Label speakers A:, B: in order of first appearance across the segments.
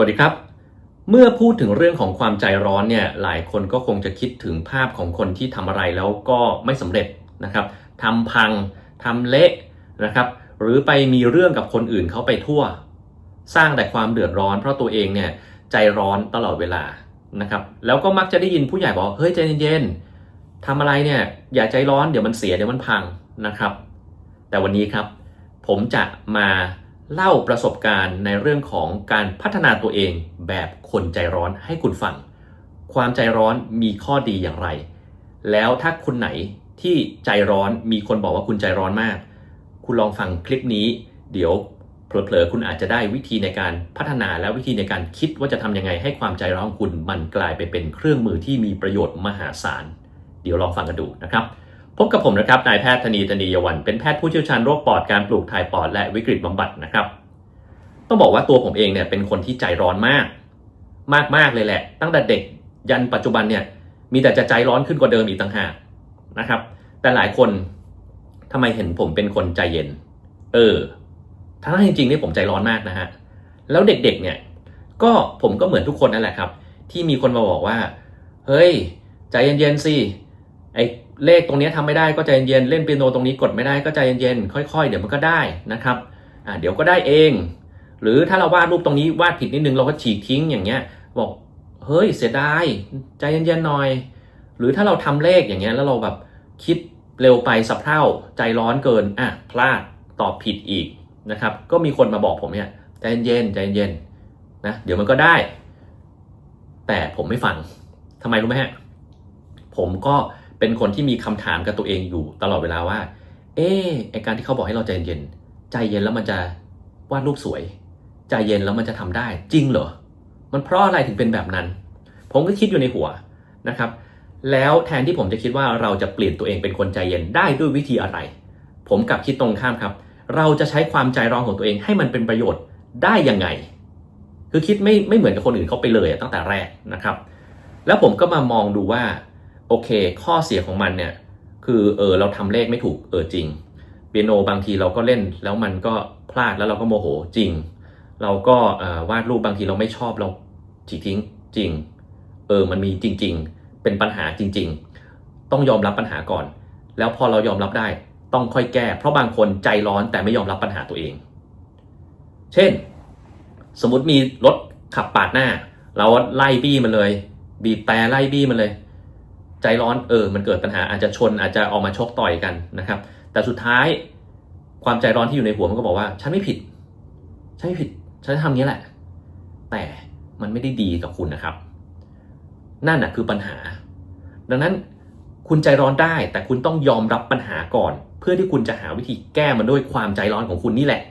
A: วัสดีครับ เมื่อพูดถึงเรื่องของความใจร้อนเนี่ยหลายคนก็คงจะคิดถึงภาพของคนที่ทำอะไรแล้วก็ไม่สำเร็จนะครับทำพังทำเละนะครับ หรือไปมีเรื่องกับคนอื่นเขาไปทั่ว สร้างแต่ความเดือดร้อน เพราะตัวเองเนี่ยใจร้อนตลอดเวลานะครับแล้วก็มักจะได้ยินผู้ใหญ่บอกเฮ้ยใจเย็นๆทำอะไรเนี่ยอย่าใจร้อนเดี๋ยวมันเสียเดี๋ยวมันพังนะครับ แต่วันนี้ครับ ผมจะมา เล่าประสบการณ์ในเรื่องของการพัฒนาตัวเองแบบคนใจร้อนให้คุณฟัง ความใจร้อนมีข้อดีอย่างไร แล้วถ้าคุณไหนที่ใจร้อนมีคนบอกว่าคุณใจร้อนมาก คุณลองฟังคลิปนี้ เดี๋ยวเผลอๆคุณอาจจะได้วิธีในการพัฒนาและวิธีในการคิดว่าจะทำยังไงให้ความใจร้อนของคุณมันกลายไปเป็นเครื่องมือที่มีประโยชน์มหาศาล เดี๋ยวลองฟังกันดูนะครับ พบกับผมนะครับ นายแพทย์ธนีธนียวัน เป็นแพทย์ผู้เชี่ยวชาญโรคปอดการปลูกถ่ายปอดและวิกฤตบำบัดนะครับ ต้องบอกว่าตัวผมเองเนี่ยเป็นคนที่ใจร้อนมากมาก มากๆเลยแหละ ตั้งแต่เด็กยันปัจจุบันเนี่ยมีแต่จะใจร้อนขึ้นกว่าเดิมอีกต่างหากนะครับ แต่หลายคนทำไมเห็นผมเป็นคนใจเย็น เออ ทั้งที่จริงๆนี่ผมใจร้อนมากนะฮะ แล้วเด็กๆเนี่ย ก็ผมก็เหมือนทุกคนนั่นแหละครับ ที่มีคนมาบอกว่า เฮ้ย ใจเย็นๆสิ ไอ เลขตรงนี้ทำไม่ได้ก็ใจเย็นเล่นเปียโนตรงนี้กดไม่ได้ก็ใจเย็นๆค่อย ๆ เดี๋ยวมันก็ได้นะครับอ่าเดี๋ยวก็ได้เอง หรือถ้าเราวาดรูปตรงนี้วาดผิดนิดนึงเราก็ฉีกทิ้งอย่างเงี้ยบอกเฮ้ยเสียดายใจเย็นๆหน่อย หรือถ้าเราทำเลขอย่างเงี้ยแล้วเราแบบคิดเร็วไปสับเท่าใจร้อนเกินอะพลาดตอบผิดอีกนะครับก็มีคนมาบอกผมเนี่ยใจเย็นใจเย็นนะเดี๋ยวมันก็ได้ แต่ผมไม่ฟังทำไมรู้ไหมฮะผมก็ เป็นคนที่มีคำถามกับตัวเองอยู่ตลอดเวลาว่า เออไอการที่เขาบอกให้เราใจเย็น ใจเย็นแล้วมันจะวาดรูปสวย ใจเย็นแล้วมันจะทำได้ จริงเหรอ มันเพราะอะไรถึงเป็นแบบนั้น ผมก็คิดอยู่ในหัวนะครับ แล้วแทนที่ผมจะคิดว่าเราจะเปลี่ยนตัวเองเป็นคนใจเย็นได้ด้วยวิธีอะไร ผมกลับคิดตรงข้ามครับ เราจะใช้ความใจร้อนของตัวเองให้มันเป็นประโยชน์ได้ยังไง คือคิดไม่ไม่เหมือนกับคนอื่นเขาไปเลยตั้งแต่แรกนะครับ แล้วผมก็มามองดูว่า โอเค ข้อเสียของมันเนี่ย คือเออเราทำเลขไม่ถูกเออจริงเปียโนบางทีเราก็เล่นแล้วมันก็พลาดแล้วเราก็โมโหจริง เราก็วาดรูปบางทีเราไม่ชอบเราฉีกทิ้งจริง เออมันมีจริง ๆ เป็นปัญหาจริง ๆ ต้องยอมรับปัญหาก่อน แล้วพอเรายอมรับได้ต้องค่อยแก้ เพราะบางคนใจร้อนแต่ไม่ยอมรับปัญหาตัวเอง เช่น สมมติมีรถขับปาดหน้า เราไล่บี้มันเลย บีบแต่ไล่บี้มันเลย ใจร้อนเออมันเกิดปัญหาอาจจะชนอาจจะออกมาชกต่อยกันนะครับ แต่สุดท้ายความใจร้อนที่อยู่ในหัวมันก็บอกว่า ฉันไม่ผิด ฉันไม่ผิด ฉันทำนี้แหละ แต่มันไม่ได้ดีกับคุณนะครับ นั่นน่ะคือปัญหา ดังนั้นคุณใจร้อนได้ แต่คุณต้องยอมรับปัญหาก่อน เพื่อที่คุณจะหาวิธีแก้มันด้วยความใจร้อนของคุณนี่แหละ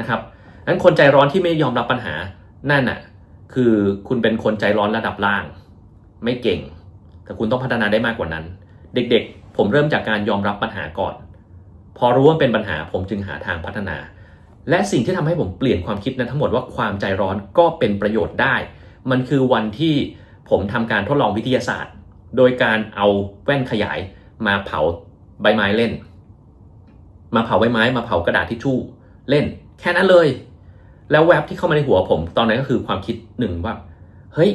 A: นะครับดังนั้นคนใจร้อนที่ไม่ยอมรับปัญหานั่นน่ะ คือคุณเป็นคนใจร้อนระดับล่าง ไม่เก่ง แต่คุณต้องพัฒนาได้มากกว่านั้น เด็กๆ ผมเริ่มจากการยอมรับปัญหาก่อน พอรู้ว่าเป็นปัญหาผมจึงหาทางพัฒนา และสิ่งที่ทำให้ผมเปลี่ยนความคิดนั้นทั้งหมดว่าความใจร้อนก็เป็นประโยชน์ได้ มันคือวันที่ผมทำการทดลองวิทยาศาสตร์ โดยการเอาแว่นขยายมาเผาใบไม้เล่น มาเผาใบไม้ มาเผากระดาษทิชชู่เล่น แค่นั้นเลย แล้วแวบที่เข้ามาในหัวผม ตอนนั้นก็คือความคิดหนึ่งว่า เฮ้ย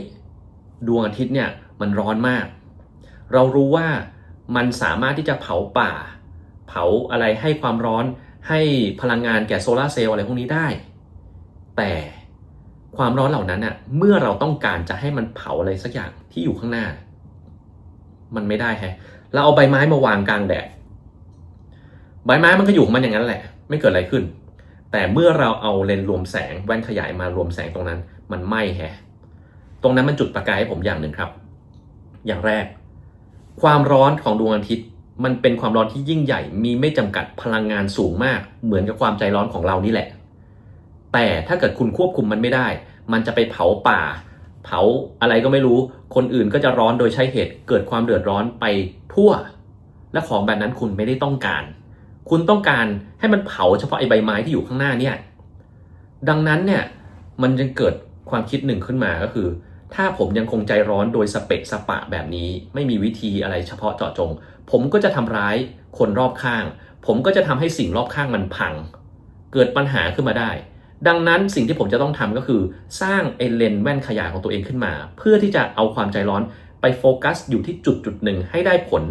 A: ดวงอาทิตย์เนี่ยมันร้อนมาก เรารู้ว่ามันสามารถที่จะเผาป่า เผาอะไรให้ความร้อนให้พลังงานแก่โซลาเซลล์อะไรพวกนี้ได้ แต่ความร้อนเหล่านั้นน่ะเมื่อเราต้องการจะให้มันเผาอะไรสักอย่างที่อยู่ข้างหน้า มันไม่ได้แฮะเราเอาใบไม้มาวางกลางแดดใบไม้มันก็อยู่ของมันอย่างนั้นแหละ ไม่เกิดอะไรขึ้น แต่เมื่อเราเอาเลนส์รวมแสงแว่นขยายมารวมแสงตรงนั้น มันไหม้แฮะตรงนั้นมันจุดประกายให้ผมอย่างหนึ่งครับ อย่างแรก ความร้อนของดวงอาทิตย์ มันเป็นความร้อนที่ยิ่งใหญ่ มีไม่จำกัดพลังงานสูงมาก เหมือนกับความใจร้อนของเรานี่แหละ แต่ถ้าเกิดคุณควบคุมมันไม่ได้ มันจะไปเผาป่า เผาอะไรก็ไม่รู้ คนอื่นก็จะร้อนโดยใช้เหตุ เกิดความเดือดร้อนไปทั่ว และของแบบนั้นคุณไม่ได้ต้องการ คุณต้องการให้มันเผาเฉพาะไอใบไม้ที่อยู่ข้างหน้าเนี่ย ดังนั้นเนี่ย มันจึงเกิดความคิดหนึ่งขึ้นมาก็คือ ถ้าผมยังคงใจร้อนโดยสเปะสปะแบบนี้ ไม่มีวิธีอะไรเฉพาะเจาะจง ผมก็จะทำร้ายคนรอบข้าง ผมก็จะทำให้สิ่งรอบข้างมันพัง เกิดปัญหาขึ้นมาได้ ดังนั้นสิ่งที่ผมจะต้องทำก็คือ สร้างไอเลนแว่นขยายของตัวเองขึ้นมา เพื่อที่จะเอาความใจร้อนไปโฟกัสอยู่ที่จุดจุดหนึ่งให้ได้ผล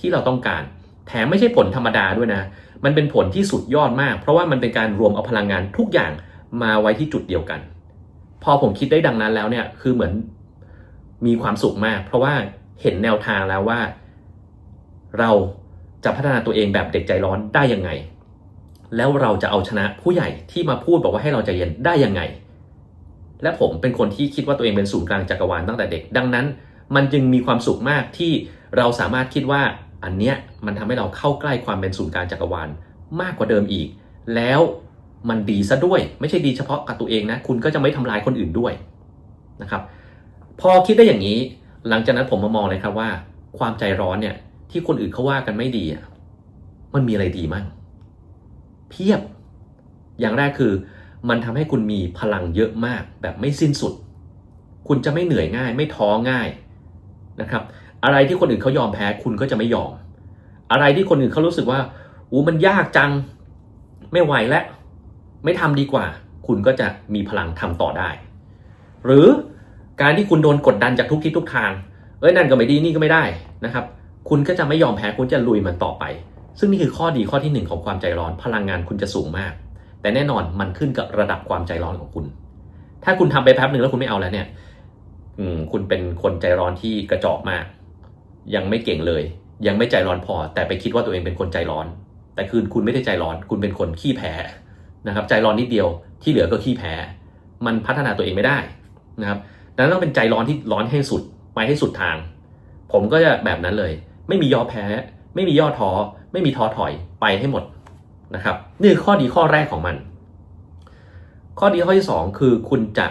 A: ที่เราต้องการ แถมไม่ใช่ผลธรรมดาด้วยนะ มันเป็นผลที่สุดยอดมาก เพราะว่ามันเป็นการรวมเอาพลังงานทุกอย่างมาไว้ที่จุดเดียวกัน พอผมคิดได้ดังนั้นแล้วเนี่ย คือเหมือนมีความสุขมาก เพราะว่าเห็นแนวทางแล้วว่า เราจะพัฒนาตัวเองแบบเด็กใจร้อนได้ยังไง แล้วเราจะเอาชนะผู้ใหญ่ที่มาพูดบอกว่าให้เราใจเย็นได้ยังไง และผมเป็นคนที่คิดว่าตัวเองเป็นศูนย์กลางจักรวาลตั้งแต่เด็ก ดังนั้น มันจึงมีความสุขมากที่เราสามารถคิดว่าอันเนี้ยมันทำให้เราเข้าใกล้ความเป็นศูนย์กลางจักรวาลมากกว่าเดิมอีก แล้ว มันดีซะด้วย ไม่ใช่ดีเฉพาะกับตัวเองนะ คุณก็จะไม่ทำลายคนอื่นด้วยนะครับ พอคิดได้อย่างนี้ หลังจากนั้นผมมามองเลยครับว่า ความใจร้อนเนี่ย ที่คนอื่นเขาว่ากันไม่ดีอะมันมีอะไรดีมั่งเพียบ อย่างแรกคือ มันทำให้คุณมีพลังเยอะมาก แบบไม่สิ้นสุด คุณจะไม่เหนื่อยง่าย ไม่ท้อง่ายนะครับ อะไรที่คนอื่นเขายอมแพ้ คุณก็จะไม่ยอม อะไรที่คนอื่นเขารู้สึกว่าอู้มันยากจัง ไม่ไหวแล้ว ไม่ทำดีกว่า คุณก็จะมีพลังทำต่อได้ หรือการที่คุณโดนกดดันจากทุกทิศทุกทาง เอ้ยนั่นก็ไม่ดีนี่ก็ไม่ได้นะครับ คุณก็จะไม่ยอมแพ้คุณจะลุยมันต่อไป ซึ่งนี่คือข้อดีข้อที่หนึ่งของความใจร้อนพลังงานคุณจะสูงมาก แต่แน่นอนมันขึ้นกับระดับความใจร้อนของคุณ ถ้าคุณทำไปแป๊บหนึ่งแล้วคุณไม่เอาแล้วเนี่ยอืคุณเป็นคนใจร้อนที่กระจอกมาก ยังไม่เก่งเลย ยังไม่ใจร้อนพอ แต่ไปคิดว่าตัวเองเป็นคนใจร้อน แต่คือคุณไม่ได้ใจร้อน คุณเป็นคนขี้แพ้ นะครับใจร้อนนิดเดียวที่เหลือก็ขี้แพ้ มันพัฒนาตัวเองไม่ได้นะครับดังนั้นต้องเป็นใจร้อนที่ร้อนให้สุดไปให้สุดทาง ผมก็จะแบบนั้นเลย ไม่มีย่อแพ้ ไม่มีย่อท้อไม่มีท้อถอยไปให้หมดนะครับนี่คือข้อดีข้อแรกของมัน ข้อดีข้อที่สองคือคุณจะ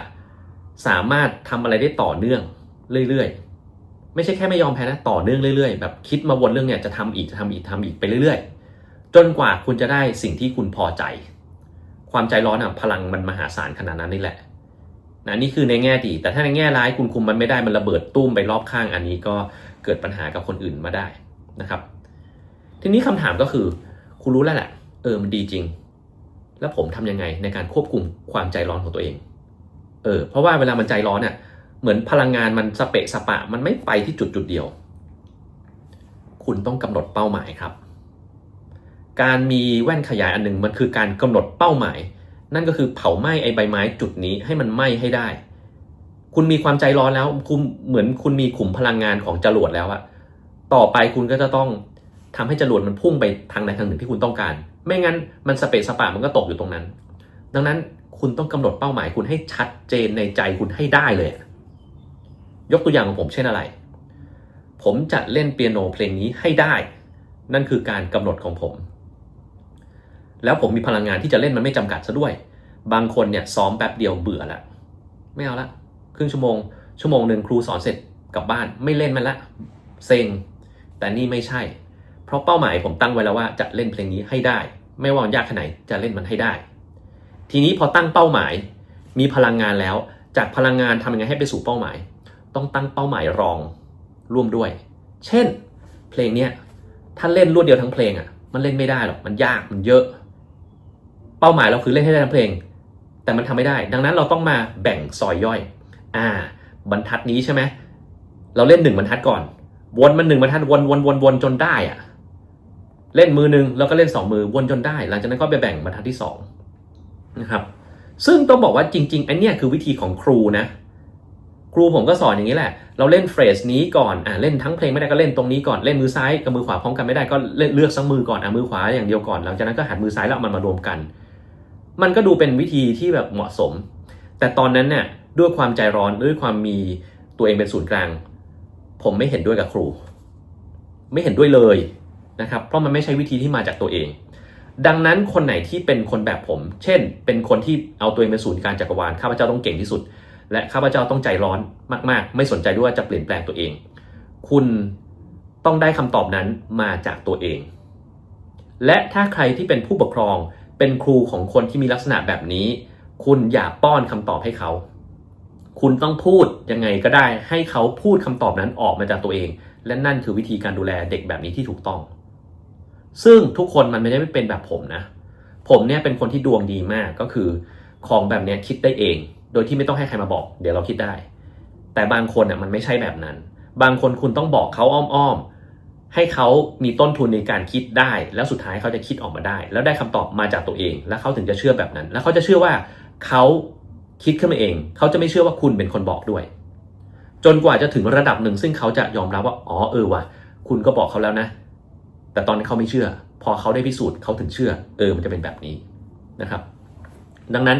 A: สามารถทำอะไรได้ต่อเนื่องเรื่อยๆ ไม่ใช่แค่ไม่ยอมแพ้นะต่อเนื่องเรื่อยๆ แบบคิดมาวนเรื่องเนี่ยจะทำอีกจะทำอีกทำอีกไปเรื่อยๆ จนกว่าคุณจะได้สิ่งที่คุณพอใจ ความใจร้อนอะพลังมันมหาศาลขนาดนั้นนี่แหละนะนี่คือในแง่ดี แต่ถ้าในแง่ร้ายคุณคุมมันไม่ได้มันระเบิดตุ้มไปรอบข้างอันนี้ก็เกิดปัญหากับคนอื่นมาได้นะครับ ทีนี้คำถามก็คือ คุณรู้แล้วแหละเออมันดีจริง แล้วผมทำยังไงในการควบคุมความใจร้อนของตัวเอง เออ เพราะว่าเวลามันใจร้อนเนี่ยเหมือนพลังงานมันสเปะสปะ มันไม่ไปที่จุดจุดเดียว คุณต้องกำหนดเป้าหมายครับ การมีแว่นขยายอันหนึ่งมันคือการกำหนดเป้าหมาย นั่นก็คือเผาไหม้ไอ้ใบไม้จุดนี้ให้มันไหม้ให้ได้ คุณมีความใจร้อนแล้วคุณเหมือนคุณมีขุมพลังงานของจรวดแล้วอะต่อไปคุณก็จะต้องทำให้จรวดมันพุ่งไปทางใดทางหนึ่งที่คุณต้องการ ไม่งั้นมันสเปะสปะมันก็ตกอยู่ตรงนั้น ดังนั้นคุณต้องกำหนดเป้าหมายคุณให้ชัดเจนในใจคุณให้ได้เลย ยกตัวอย่างของผมเช่นอะไร ผมจะเล่นเปียโนเพลงนี้ให้ได้ นั่นคือการกำหนดของผม แล้วผมมีพลังงานที่จะเล่นมันไม่จำกัดซะด้วย บางคนเนี่ยซ้อมแป๊บเดียวเบื่อละไม่เอาละครึ่งชั่วโมง ชั่วโมงหนึ่งครูสอนเสร็จกลับบ้านไม่เล่นมันละเซ็งแต่นี่ไม่ใช่ เพราะเป้าหมายผมตั้งไว้แล้วว่าจะเล่นเพลงนี้ให้ได้ ไม่ว่ามันยากแค่ไหนจะเล่นมันให้ได้ ทีนี้พอตั้งเป้าหมาย มีพลังงานแล้ว จากพลังงานทำยังไงให้ไปสู่เป้าหมาย ต้องตั้งเป้าหมายรองร่วมด้วย เช่น เพลงเนี้ยถ้าเล่นรวดเดียวทั้งเพลงอะมันเล่นไม่ได้หรอกมันยากมันเยอะ เป้าหมายเราคือเล่นให้ได้ทั้งเพลง แต่มันทำไม่ได้ ดังนั้นเราต้องมาแบ่งซอยย่อย อ่า บรรทัดนี้ใช่ไหมเราเล่นหนึ่งบรรทัดก่อน วนมันหนึ่งบรรทัดวนวนวนวนจนได้อะเล่นมือหนึ่งแล้วก็เล่นสองมือวนจนได้ หลังจากนั้นก็ไปแบ่งบรรทัดที่สองนะครับซึ่งต้องบอกว่าจริง ๆ อันเนี้ยคือวิธีของครูนะ ครูผมก็สอนอย่างนี้แหละ เราเล่นเฟรสนี้ก่อนอ่าเล่นทั้งเพลงไม่ได้ก็เล่นตรงนี้ก่อนเล่นมือซ้ายกับมือขวาพร้อมกันไม่ได้ก็เล่นเลือกสักมือก่อนอ่ามือขวาอย่างเดียวก่อน หลังจากนั้นก็หันมือซ้ายแล้วมันมารวมกัน มันก็ดูเป็นวิธีที่แบบเหมาะสม แต่ตอนนั้นเนี่ยด้วยความใจร้อนด้วยความมีตัวเองเป็นศูนย์กลาง ผมไม่เห็นด้วยกับครู ไม่เห็นด้วยเลยนะครับ เพราะมันไม่ใช่วิธีที่มาจากตัวเอง ดังนั้นคนไหนที่เป็นคนแบบผม เช่น เป็นคนที่เอาตัวเองเป็นศูนย์กลางจักรวาลข้าพเจ้าต้องเก่งที่สุด และข้าพเจ้าต้องใจร้อนมาก ๆ ไม่สนใจด้วยว่าจะเปลี่ยนแปลงตัวเอง คุณต้องได้คำตอบนั้นมาจากตัวเอง และถ้าใครที่เป็นผู้ปกครอง เป็นครูของคนที่มีลักษณะแบบนี้ คุณอย่าป้อนคำตอบให้เขา คุณต้องพูดยังไงก็ได้ ให้เขาพูดคำตอบนั้นออกมาจากตัวเอง และนั่นคือวิธีการดูแลเด็กแบบนี้ที่ถูกต้อง ซึ่งทุกคนมันไม่ได้เป็นแบบผมนะ ผมเนี่ยเป็นคนที่ดวงดีมากก็คือ ของแบบเนี้ยคิดได้เอง โดยที่ไม่ต้องให้ใครมาบอก เดี๋ยวเราคิดได้ แต่บางคนอะมันไม่ใช่แบบนั้น บางคนคุณต้องบอกเขาอ้อมๆ ให้เขามีต้นทุนในการคิดได้ แล้วสุดท้ายเขาจะคิดออกมาได้ แล้วได้คำตอบมาจากตัวเอง แล้วเขาถึงจะเชื่อแบบนั้น แล้วเขาจะเชื่อว่าเขาคิดขึ้นมาเอง เขาจะไม่เชื่อว่าคุณเป็นคนบอกด้วย จนกว่าจะถึงระดับหนึ่ง ซึ่งเขาจะยอมรับว่าอ๋อเออว่ะคุณก็บอกเขาแล้วนะ แต่ตอนนี้เขาไม่เชื่อ พอเขาได้พิสูจน์เขาถึงเชื่อ เออมันจะเป็นแบบนี้นะครับ ดังนั้น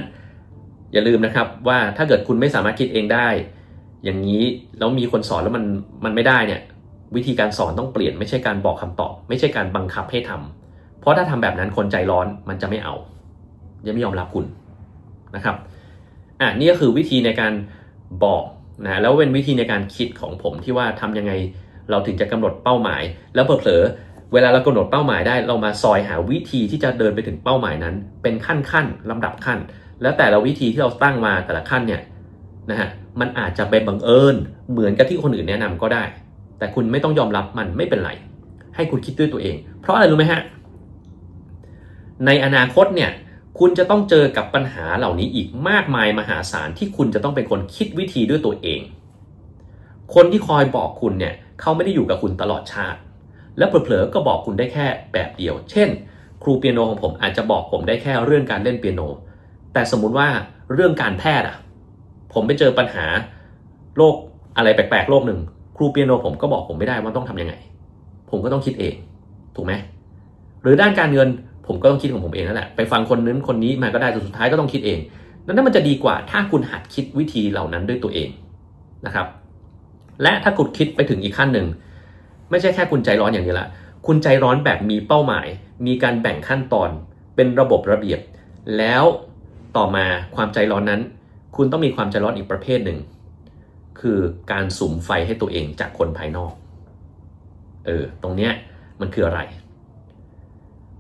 A: อย่าลืมนะครับว่าถ้าเกิดคุณไม่สามารถคิดเองได้ อย่างนี้แล้วมีคนสอนแล้วมันมันไม่ได้เนี่ย วิธีการสอนต้องเปลี่ยนไม่ใช่การบอกคำตอบ ไม่ใช่การบังคับให้ทำเพราะถ้าทำแบบนั้นคนใจร้อนมันจะไม่เอายังไม่ยอมรับคุณนะครับอะนี่ก็คือวิธีในการบอกนะแล้วเป็นวิธีในการคิดของผมที่ว่าทำยังไงเราถึงจะกำหนดเป้าหมาย แล้วเผลอเวลาเรากำหนดเป้าหมายได้ เรามาซอยหาวิธีที่จะเดินไปถึงเป้าหมายนั้น เป็นขั้นขั้นลำดับขั้น แล้วแต่ละวิธีที่เราตั้งมาแต่ละขั้นเนี่ยนะฮะมันอาจจะเป็นบังเอิญเหมือนกับที่คนอื่นแนะนำก็ได้ แต่คุณไม่ต้องยอมรับมันไม่เป็นไร ให้คุณคิดด้วยตัวเอง เพราะอะไรรู้ไหมฮะ ในอนาคตเนี่ย คุณจะต้องเจอกับปัญหาเหล่านี้อีกมากมายมหาศาลที่คุณจะต้องเป็นคนคิดวิธีด้วยตัวเอง คนที่คอยบอกคุณเนี่ยเขาไม่ได้อยู่กับคุณตลอดชาติ และเผลอๆก็บอกคุณได้แค่แบบเดียว เช่น ครูเปียโนของผมอาจจะบอกผมได้แค่เรื่องการเล่นเปียโน แต่สมมุติว่าเรื่องการแพทย์อะผมไปเจอปัญหาโรคอะไรแปลกๆโรคหนึ่ง ครูเปียโนผมก็บอกผมไม่ได้ว่าต้องทำยังไง ผมก็ต้องคิดเอง ถูกไหมหรือด้านการเงินผมก็ต้องคิดของผมเองนั่นแหละไปฟังคนนั้นคนนี้มาก็ได้แต่สุดท้ายก็ต้องคิดเองดังนั้นมันจะดีกว่าถ้าคุณหัดคิดวิธีเหล่านั้นด้วยตัวเองนะครับ และถ้าคุณคิดไปถึงอีกขั้นหนึ่งไม่ใช่แค่คุณใจร้อนอย่างเดียวละคุณใจร้อนแบบมีเป้าหมาย มีการแบ่งขั้นตอน เป็นระบบระเบียบ แล้วต่อมาความใจร้อนนั้น คุณต้องมีความใจร้อนอีกประเภทหนึ่ง คือการสุมไฟให้ตัวเองจากคนภายนอก เออ ตรงเนี้ยมันคืออะไร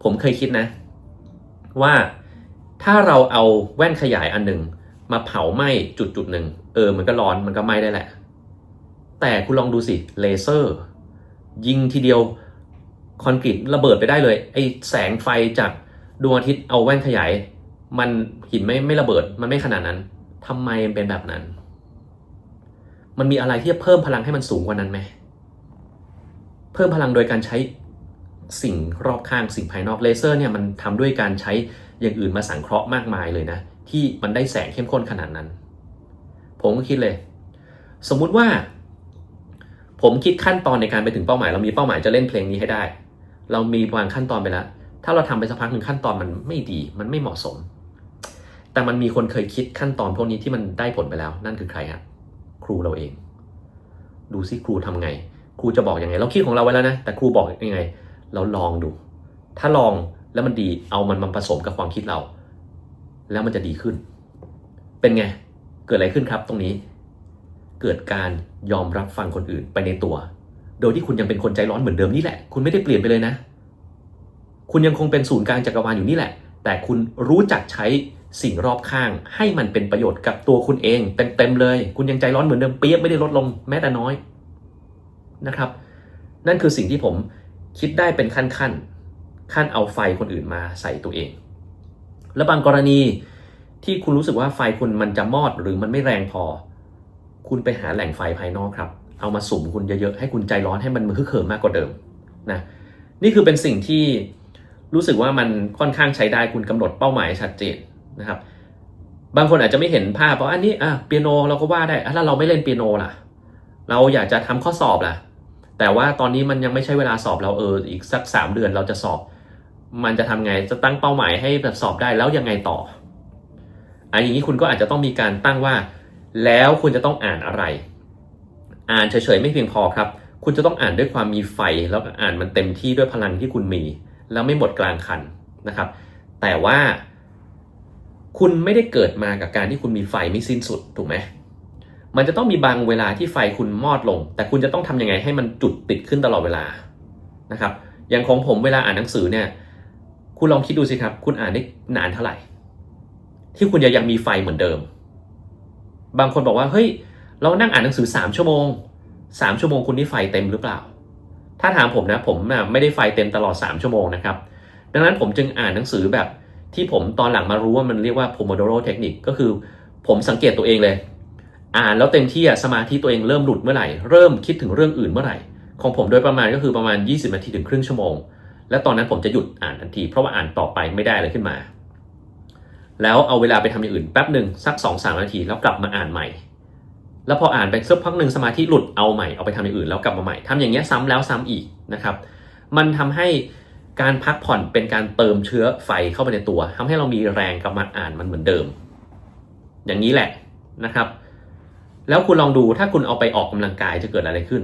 A: ผมเคยคิดนะ ว่าถ้าเราเอาแว่นขยายอันหนึ่งมาเผาไหม้จุดจุดหนึ่งเออ มันก็ร้อนมันก็ไหม้ได้แหละ แต่คุณลองดูสิเลเซอร์ ยิงทีเดียวคอนกรีตระเบิดไปได้เลย ไอแสงไฟจากดวงอาทิตย์เอาแว่นขยาย มันหินไม่ไม่ระเบิดมันไม่ขนาดนั้นทำไมมันเป็นแบบนั้น มันมีอะไรที่จะเพิ่มพลังให้มันสูงกว่านั้นไหม เพิ่มพลังโดยการใช้สิ่งรอบข้างสิ่งภายนอกเลเซอร์เนี่ยมันทำด้วยการใช้อย่างอื่นมาสังเคราะห์มากมายเลยนะ ที่มันได้แสงเข้มข้นขนาดนั้น ผมก็คิดเลย สมมุติว่า ผมคิดขั้นตอนในการไปถึงเป้าหมาย เรามีเป้าหมายจะเล่นเพลงนี้ให้ได้ เรามีวางขั้นตอนไปแล้ว ถ้าเราทำไปสักพักหนึ่งขั้นตอนมันไม่ดี มันไม่เหมาะสม แต่มันมีคนเคยคิดขั้นตอนพวกนี้ที่มันได้ผลไปแล้ว นั่นคือใครครับ รูเราเอง ดูซิครูทำไง ครูจะบอกยังไง เราคิดของเราไว้แล้วนะ แต่ครูบอกยังไง เราลองดู ถ้าลองแล้วมันดีเอามันมาผสมกับความคิดเรา แล้วมันจะดีขึ้น เป็นไง เกิดอะไรขึ้นครับตรงนี้ เกิดการยอมรับฟังคนอื่นไปในตัว โดยที่คุณยังเป็นคนใจร้อนเหมือนเดิมนี่แหละ คุณไม่ได้เปลี่ยนไปเลยนะ คุณยังคงเป็นศูนย์กลางจักรวาลอยู่นี่แหละ แต่คุณรู้จักใช้ สิ่งรอบข้างให้มันเป็นประโยชน์กับตัวคุณเองเต็มๆเลย คุณยังใจร้อนเหมือนเดิมเปียกไม่ได้ลดลงแม้แต่น้อยนะครับ นั่นคือสิ่งที่ผมคิดได้เป็นขั้นขั้นๆขั้นเอาไฟคนอื่นมาใส่ตัวเอง และบางกรณีที่คุณรู้สึกว่าไฟคุณมันจะมอดหรือมันไม่แรงพอ คุณไปหาแหล่งไฟภายนอกครับ เอามาสุ่มคุณเยอะๆให้คุณใจร้อนให้มันมือฮึกเหิมมากกว่าเดิมนะนี่คือเป็นสิ่งที่รู้สึกว่ามันค่อนข้างใช้ได้คุณกำหนดเป้าหมายชัดเจน นะครับ บางคนอาจจะไม่เห็นภาพเพราะอันนี้อะเปียโนเราก็ว่าได้อะแล้วเราไม่เล่นเปียโนล่ะ เราอยากจะทำข้อสอบล่ะ แต่ว่าตอนนี้มันยังไม่ใช่เวลาสอบเราเอออีกสักสามเดือนเราจะสอบ มันจะทำไงจะตั้งเป้าหมายให้แบบสอบได้แล้วยังไงต่ออันอย่างนี้คุณก็อาจจะต้องมีการตั้งว่า แล้วคุณจะต้องอ่านอะไร อ่านเฉยๆไม่เพียงพอครับ คุณจะต้องอ่านด้วยความมีไฟ แล้วก็อ่านมันเต็มที่ด้วยพลังที่คุณมี แล้วไม่หมดกลางคันนะครับ แต่ว่า คุณไม่ได้เกิดมากับการที่คุณมีไฟไม่สิ้นสุดถูกไหมมันจะต้องมีบางเวลาที่ไฟคุณมอดลง แต่คุณจะต้องทำยังไงให้มันจุดติดขึ้นตลอดเวลานะครับ อย่างของผมเวลาอ่านหนังสือเนี่ย คุณลองคิดดูสิครับ คุณอ่านได้นานเท่าไหร่ ที่คุณจะยังมีไฟเหมือนเดิม บางคนบอกว่าเฮ้ยเรานั่งอ่านหนังสือสามชั่วโมงสามชั่วโมงคุณนี่ไฟเต็มหรือเปล่า ถ้าถามผมนะผมน่ะไม่ได้ไฟเต็มตลอดสามชั่วโมงนะครับ ดังนั้นผมจึงอ่านหนังสือแบบ ที่ผมตอนหลังมารู้ว่ามันเรียกว่า Pomodoro Technique ก็คือผมสังเกตตัวเองเลย อ่านแล้วเต็มที่อะสมาธิตัวเองเริ่มหลุดเมื่อไหร่ เริ่มคิดถึงเรื่องอื่นเมื่อไหร่ ของผมโดยประมาณก็คือประมาณ 20 นาทีถึงครึ่งชั่วโมง และตอนนั้นผมจะหยุดอ่านทันที เพราะว่าอ่านต่อไปไม่ได้อะไรขึ้นมา แล้วเอาเวลาไปทำอย่างอื่นแป๊บหนึ่งสัก2อสนาทีแล้วกลับมาอ่านใหม่ แล้วพออ่านไปสักพักหนึ่งสมาธิหลุดเอาใหม่เอาไปทำอย่างอื่นแล้วกลับมาใหม่ทำอย่างเงี้ยซ้ำแล้วซ้ำอีกนะครับ มันทำให้ การพักผ่อนเป็นการเติมเชื้อไฟเข้าไปในตัวทำให้เรามีแรงกลับมาอ่านมันเหมือนเดิม อย่างนี้แหละนะครับ แล้วคุณลองดูถ้าคุณเอาไปออกกำลังกายจะเกิดอะไรขึ้น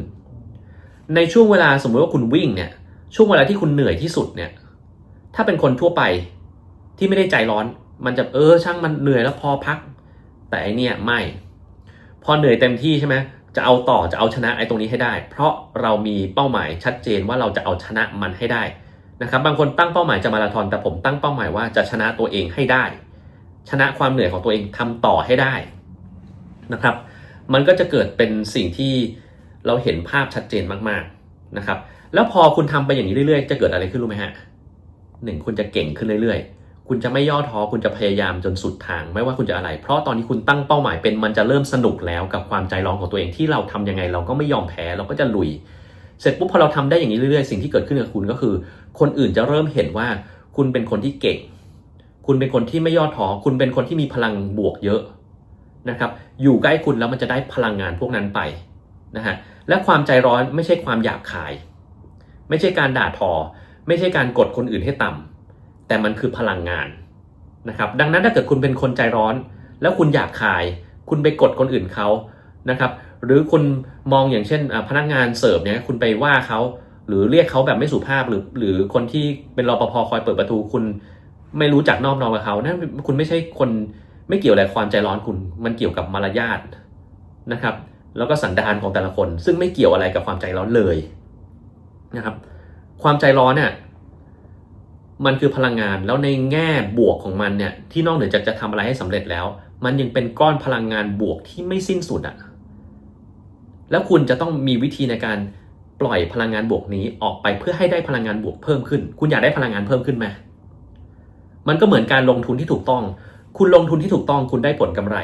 A: ในช่วงเวลาสมมติว่าคุณวิ่งเนี่ย ช่วงเวลาที่คุณเหนื่อยที่สุดเนี่ย ถ้าเป็นคนทั่วไปที่ไม่ได้ใจร้อน มันจะเออช่างมันเหนื่อยแล้วพอพัก แต่อเนี่ยไม่ พอเหนื่อยเต็มที่ใช่ไหมจะเอาต่อจะเอาชนะไอ้ตรงนี้ให้ได้ เพราะเรามีเป้าหมายชัดเจนว่าเราจะเอาชนะมันให้ได้ นะครับบางคนตั้งเป้าหมายจะมาราธอนแต่ผมตั้งเป้าหมายว่าจะชนะตัวเองให้ได้ ชนะความเหนื่อยของตัวเองทำต่อให้ได้นะครับ มันก็จะเกิดเป็นสิ่งที่เราเห็นภาพชัดเจนมากๆนะครับ แล้วพอคุณทำไปอย่างนี้เรื่อยๆ จะเกิดอะไรขึ้นรู้ไหมฮะหนึ่งคุณจะเก่งขึ้นเรื่อยๆ คุณจะไม่ย่อท้อคุณจะพยายามจนสุดทาง ไม่ว่าคุณจะอะไร เพราะตอนนี้คุณตั้งเป้าหมายเป็นมันจะเริ่มสนุกแล้วกับความใจร้อนของตัวเองที่เราทำยังไง เราก็ไม่ยอมแพ้เราก็จะลุย เสร็จปุ๊บพอเราทำได้อย่างนี้เรื่อยๆ สิ่งที่เกิดขึ้นกับคุณก็คือ คนอื่นจะเริ่มเห็นว่า คุณเป็นคนที่เก่ง คุณเป็นคนที่ไม่ย่อท้อคุณเป็นคนที่มีพลังบวกเยอะนะครับ อยู่ใกล้คุณแล้วมันจะได้พลังงานพวกนั้นไปนะฮะและความใจร้อนไม่ใช่ความหยาบคาย ไม่ใช่การด่าทอ ไม่ใช่การกดคนอื่นให้ต่ำแต่มันคือพลังงานนะครับ ดังนั้นถ้าเกิดคุณเป็นคนใจร้อน แล้วคุณหยาบคาย คุณไปกดคนอื่นเขานะครับ หรือคุณมองอย่างเช่นพนักงานเสิร์ฟเนี่ยคุณไปว่าเขาหรือเรียกเขาแบบไม่สุภาพหรือ หรือคนที่เป็นรปภคอยเปิดประตูคุณไม่รู้จักนอบน้อมกับเขานั่นคุณไม่ใช่คนไม่เกี่ยวอะไรความใจร้อนคุณ มันเกี่ยวกับมารยาทนะครับ แล้วก็สันดานของแต่ละคน ซึ่งไม่เกี่ยวอะไรกับความใจร้อนเลยนะครับ ความใจร้อนเนี่ยมันคือพลังงานแล้วในแง่บวกของมันเนี่ยที่นอกเหนือจากจะทำอะไรให้สำเร็จแล้ว มันยังเป็นก้อนพลังงานบวกที่ไม่สิ้นสุดอะ่ะ แล้วคุณจะต้องมีวิธีในการปล่อยพลังงานบวกนี้ออกไปเพื่อให้ได้พลังงานบวกเพิ่มขึ้น คุณอยากได้พลังงานเพิ่มขึ้นไหมมันก็เหมือนการลงทุนที่ถูกต้อง คุณลงทุนที่ถูกต้องคุณได้ผลกำไร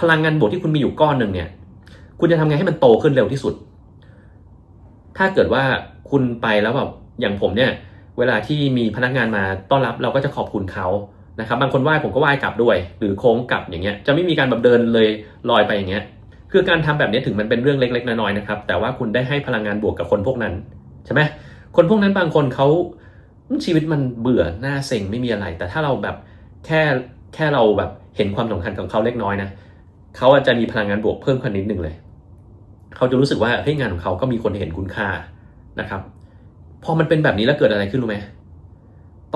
A: พลังงานบวกที่คุณมีอยู่ก้อนหนึ่งเนี่ย คุณจะทำไงให้มันโตขึ้นเร็วที่สุด ถ้าเกิดว่าคุณไปแล้วแบบอย่างผมเนี่ย เวลาที่มีพนักงานมาต้อนรับเราก็จะขอบคุณเขานะครับ บางคนไหว้ผมก็ไหว้กลับด้วย หรือโค้งกลับอย่างเงี้ย จะไม่มีการแบบเดินเลยลอยไปอย่างเงี้ย คือการทำแบบนี้ถึงมันเป็นเรื่องเล็ก ๆ น้อยๆนะครับ แต่ว่าคุณได้ให้พลังงานบวกกับคนพวกนั้นใช่ไหมคนพวกนั้นบางคนเขาชีวิตมันเบื่อหน้าเซ็งไม่มีอะไร แต่ถ้าเราแบบแค่แค่เราแบบเห็นความสำคัญของเขาเล็กน้อยนะเขาอาจจะมีพลังงานบวกเพิ่มขึ้นนิดนึงเลย เขาจะรู้สึกว่าเฮ้ยงานของเขาก็มีคนเห็นคุณค่านะครับ พอมันเป็นแบบนี้แล้วเกิดอะไรขึ้นรู้ไหม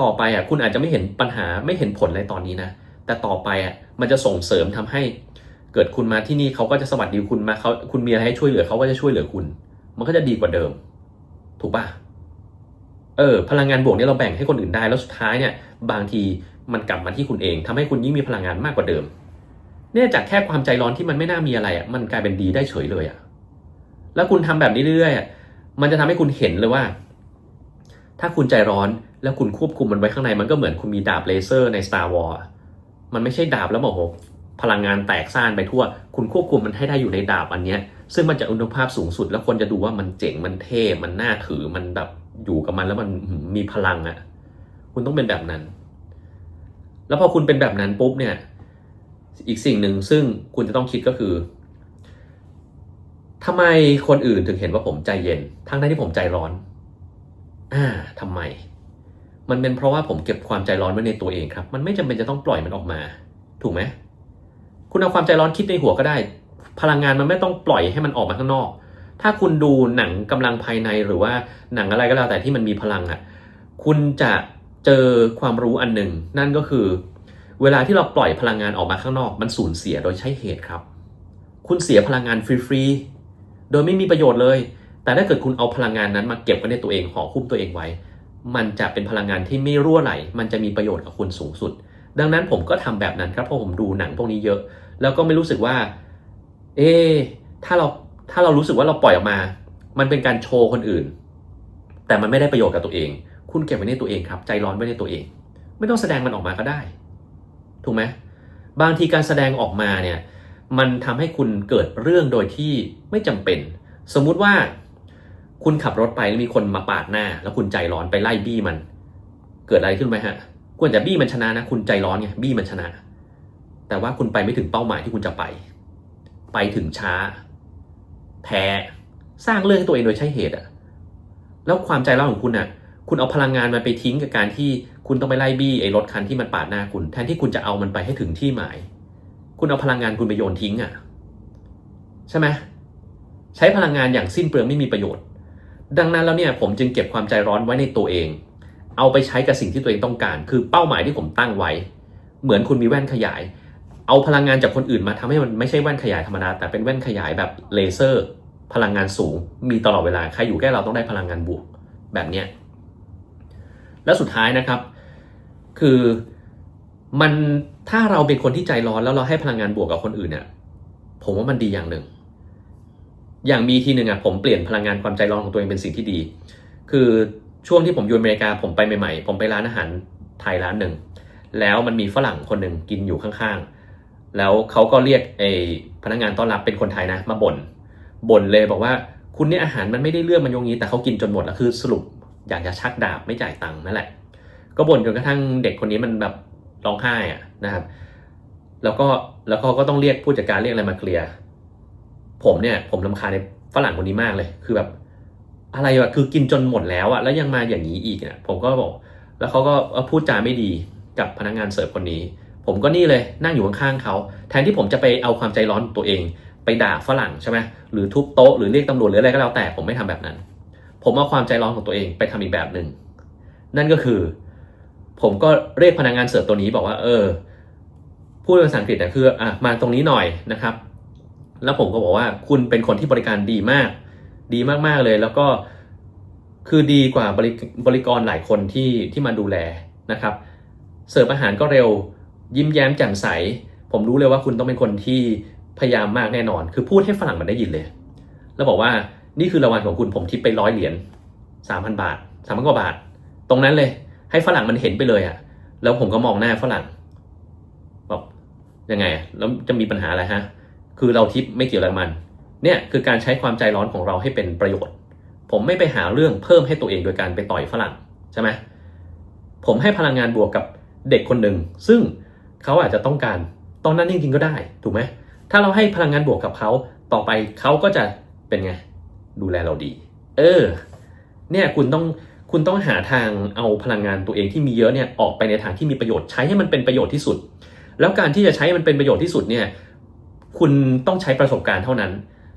A: ต่อไปอะคุณอาจจะไม่เห็นปัญหาไม่เห็นผลอะไรตอนนี้นะแต่ต่อไปอะมันจะส่งเสริมทำให้ เกิดคุณมาที่นี่เขาก็จะสวัสดีคุณมาเขาคุณมีอะไรให้ช่วยเหลือเขาก็จะช่วยเหลือคุณ มันก็จะดีกว่าเดิม ถูกปะเออ พลังงานบวกเนี่ยเราแบ่งให้คนอื่นได้แล้วสุดท้ายเนี่ย บางทีมันกลับมาที่คุณเองทำให้คุณยิ่งมีพลังงานมากกว่าเดิม เนี่ยจากแค่ความใจร้อนที่มันไม่น่ามีอะไรอะมันกลายเป็นดีได้เฉยเลยอะแล้วคุณทำแบบนี้เรื่อยๆมันจะทำให้คุณเห็นเลยว่า ถ้าคุณใจร้อนแล้วคุณควบคุมมันไว้ข้างในมันก็เหมือนคุณมีดาบเลเซอร์ใน Star Wars มันไม่ใช่ดาบแล้วบอกโห พลังงานแตกซ่านไปทั่ว คุณควบคุมมันให้ได้อยู่ในดาบอันเนี้ย ซึ่งมันจะอุณหภาพสูงสุด แล้วคนจะดูว่ามันเจ๋งมันเท่มันน่าถือมันแบบอยู่กับมันแล้วมันมีพลังอะ่ะ คุณต้องเป็นแบบนั้น แล้วพอคุณเป็นแบบนั้นปุ๊บเนี่ย อีกสิ่งหนึ่งซึ่งคุณจะต้องคิดก็คือทำไมคนอื่นถึงเห็นว่าผมใจเย็น ทั้งที่ผมใจร้อน อ่าทำไม มันเป็นเพราะว่าผมเก็บความใจร้อนไว้ในตัวเองครับ มันไม่จำเป็นจะต้องปล่อยมันออกมา ถูกไหม คุณเอาความใจร้อนคิดในหัวก็ได้ พลังงานมันไม่ต้องปล่อยให้มันออกมาข้างนอก ถ้าคุณดูหนังกำลังภายในหรือว่าหนังอะไรก็แล้วแต่ที่มันมีพลังอะ่ะคุณจะเจอความรู้อันหนึ่ง นั่นก็คือ เวลาที่เราปล่อยพลังงานออกมาข้างนอก มันสูญเสียโดยใช้เหตุครับ คุณเสียพลังงานฟรีๆโดยไม่มีประโยชน์เลย แต่ถ้าเกิดคุณเอาพลังงานนั้นมาเก็บไว้ในตัวเองห่อคุ้มตัวเองไว้ มันจะเป็นพลังงานที่ไม่รั่วไหล มันจะมีประโยชน์กับคุณสูงสุด ดังนั้นผมก็ทำแบบนั้นครับเพราะผมดูหนังพวกนี้เยอะ แล้วก็ไม่รู้สึกว่า เอ๊ถ้าเราถ้าเรารู้สึกว่าเราปล่อยออกมา มันเป็นการโชว์คนอื่น แต่มันไม่ได้ประโยชน์กับตัวเอง คุณเก็บไว้ในตัวเองครับ ใจร้อนไว้ในตัวเอง ไม่ต้องแสดงมันออกมาก็ได้ ถูกไหมบางทีการแสดงออกมาเนี่ย มันทำให้คุณเกิดเรื่องโดยที่ไม่จำเป็น สมมุติว่า คุณขับรถไปแล้วมีคนมาปาดหน้า แล้วคุณใจร้อนไปไล่บี้มัน เกิดอะไรขึ้นไหมฮะ ควรจะบี้มันชนะนะ คุณใจร้อนไงบี้มันชนะ แต่ว่าคุณไปไม่ถึงเป้าหมายที่คุณจะไป ไปถึงช้า แพ้สร้างเรื่องให้ตัวเองโดยใช้เหตุอะแล้วความใจร้อนของคุณอะคุณเอาพลังงานมันไปทิ้งกับการที่คุณต้องไปไล่บี้ไอ้รถคันที่มันปาดหน้าคุณ แทนที่คุณจะเอามันไปให้ถึงที่หมาย คุณเอาพลังงานคุณไปโยนทิ้งอะใช่ไหมใช้พลังงานอย่างสิ้นเปลืองไม่มีประโยชน์ ดังนั้นแล้วเนี่ยผมจึงเก็บความใจร้อนไว้ในตัวเอง เอาไปใช้กับสิ่งที่ตัวเองต้องการ คือเป้าหมายที่ผมตั้งไว้ เหมือนคุณมีแว่นขยาย เอาพลังงานจากคนอื่นมาทำให้มันไม่ใช่แว่นขยายธรรมดาแต่เป็นแว่นขยายแบบเลเซอร์ พลังงานสูง มีตลอดเวลาใครอยู่ใกล้เราต้องได้พลังงานบวกแบบเนี้ยแล้วสุดท้ายนะครับ คือมันถ้าเราเป็นคนที่ใจร้อนแล้วเราให้พลังงานบวกกับคนอื่นเนี่ยผมว่ามันดีอย่างหนึ่ง อย่างมีทีหนึ่งอะผมเปลี่ยนพลังงานความใจร้อนของตัวเองเป็นสิ่งที่ดี คือ ช่วงที่ผมอยู่อเมริกาผมไปใหม่ๆ ผมไปร้านอาหารไทยร้านหนึ่ง แล้วมันมีฝรั่งคนหนึ่งกินอยู่ข้างๆ แล้วเขาก็เรียกไอ้พนักงานต้อนรับเป็นคนไทยนะ มาบ่นบ่นเลยบอกว่าคุณเนี่ยอาหารมันไม่ได้เรื่องมันยงนี้แต่เขากินจนหมดแล้วคือสรุปอยากจะชักดาบไม่จ่ายตังค์นั่นแหละ ก็บ่นจนกระทั่งเด็กคนนี้มันแบบร้องไห้อะนะครับ แล้วก็แล้วเขาก็ต้องเรียกผู้จัดการเรียกอะไรมาเคลียร์ผมเนี่ยผมลำคาในฝรั่งคนนี้มากเลย คือแบบ อะไรวะคือกินจนหมดแล้วอะแล้วยังมาอย่างนี้อีกเนี่ยผมก็บอก แล้วเขาก็พูดจาไม่ดีกับพนักงานเสิร์ฟคนนี้ ผมก็นี่เลยนั่งอยู่ข้างๆเขาแทนที่ผมจะไปเอาความใจร้อนตัวเอง ไปด่าฝรั่งใช่ไหมหรือทุบโต๊ะหรือเรียกตำรวจหรืออะไรก็แล้วแต่ผมไม่ทำแบบนั้น ผมเอาความใจร้อนของตัวเองไปทำอีกแบบหนึ่งนั่นก็คือ ผมก็เรียกพนักงานเสิร์ฟตัวนี้บอกว่า เออพูดภาษาอังกฤษนะคืออะมาตรงนี้หน่อยนะครับ แล้วผมก็บอกว่าคุณเป็นคนที่บริการดีมาก ดีมากๆเลย แล้วก็คือดีกว่าบริบริกรหลายคนที่ที่มาดูแลนะครับ เสิร์ฟอาหารก็เร็ว ยิ้มแย้มแจ่มใส ผมรู้เลยว่าคุณต้องเป็นคนที่พยายามมากแน่นอน คือพูดให้ฝรั่งมันได้ยินเลย แล้วบอกว่านี่คือรางวัลของคุณผมทิปไปร้อยเหรียญสามพันบาทสามพันกว่าบาท ตรงนั้นเลย ให้ฝรั่งมันเห็นไปเลยอะแล้วผมก็มองหน้าฝรั่งบอกยังไงอะแล้วจะมีปัญหาอะไรฮะ คือเราทิปไม่เกี่ยวอะไรกับมัน เนี่ยคือการใช้ความใจร้อนของเราให้เป็นประโยชน์ ผมไม่ไปหาเรื่องเพิ่มให้ตัวเองโดยการไปต่อยฝรั่งใช่ไหมผมให้พลังงานบวกกับเด็กคนหนึ่งซึ่งเขาอาจจะต้องการตอนนั้นจริงๆก็ได้ถูกไหมถ้าเราให้พลังงานบวกกับเขาต่อไปเขาก็จะเป็นไงดูแลเราดี เออ เนี่ยคุณต้องคุณต้องหาทางเอาพลังงานตัวเองที่มีเยอะเนี่ยออกไปในทางที่มีประโยชน์ใช้ให้มันเป็นประโยชน์ที่สุด แล้วการที่จะใช้มันเป็นประโยชน์ที่สุดเนี่ยคุณต้องใช้ประสบการณ์เท่านั้น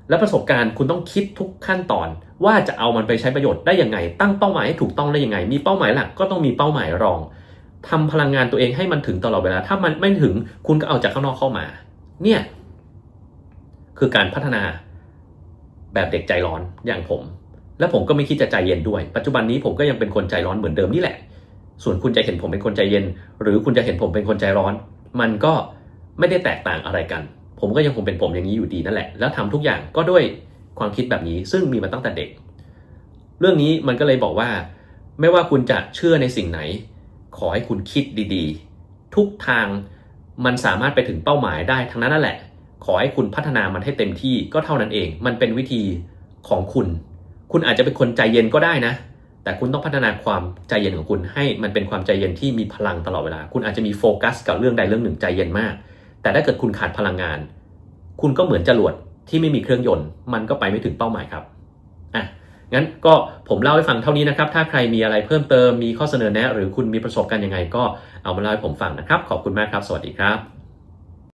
A: และประสบการณ์คุณต้องคิดทุกขั้นตอน ว่าจะเอามันไปใช้ประโยชน์ได้ยังไง ตั้งเป้าหมายให้ถูกต้องได้ยังไง มีเป้าหมายหลักก็ต้องมีเป้าหมายรองทำพลังงานตัวเองให้มันถึงตลอดเวลา ถ้ามันไม่ถึงคุณก็เอาจากข้างนอกเข้ามา เนี่ย คือการพัฒนาแบบเด็กใจร้อนอย่างผม และผมก็ไม่คิดจะใจเย็นด้วย ปัจจุบันนี้ผมก็ยังเป็นคนใจร้อนเหมือนเดิมนี่แหละ ส่วนคุณจะเห็นผมเป็นคนใจเย็น หรือคุณจะเห็นผมเป็นคนใจร้อน มันก็ไม่ได้แตกต่างอะไรกัน ผมก็ยังคงเป็นผมอย่างนี้อยู่ดีนั่นแหละ แล้วทำทุกอย่างก็ด้วยความคิดแบบนี้ซึ่งมีมาตั้งแต่เด็ก เรื่องนี้มันก็เลยบอกว่า ไม่ว่าคุณจะเชื่อในสิ่งไหน ขอให้คุณคิดดีๆ ทุกทางมันสามารถไปถึงเป้าหมายได้ทั้งนั้นนั่นแหละ ขอให้คุณพัฒนามันให้เต็มที่ก็เท่านั้นเอง มันเป็นวิธีของคุณ คุณอาจจะเป็นคนใจเย็นก็ได้นะ แต่คุณต้องพัฒนาความใจเย็นของคุณ ให้มันเป็นความใจเย็นที่มีพลังตลอดเวลา คุณอาจจะมีโฟกัสกับเรื่องใดเรื่องหนึ่งใจเย็นมาก แต่ถ้าเกิดคุณขาดพลังงาน คุณก็เหมือนจรวดที่ไม่มีเครื่องยนต์ มันก็ไปไม่ถึงเป้าหมายครับอะงั้นก็ผมเล่าให้ฟังเท่านี้นะครับ ถ้าใครมีอะไรเพิ่มเติมมีข้อเสนอแนะ หรือคุณมีประสบการณ์ยังไง ก็เอามาเล่าให้ผมฟังนะครับ ขอบคุณมากครับ สวัสดีครับ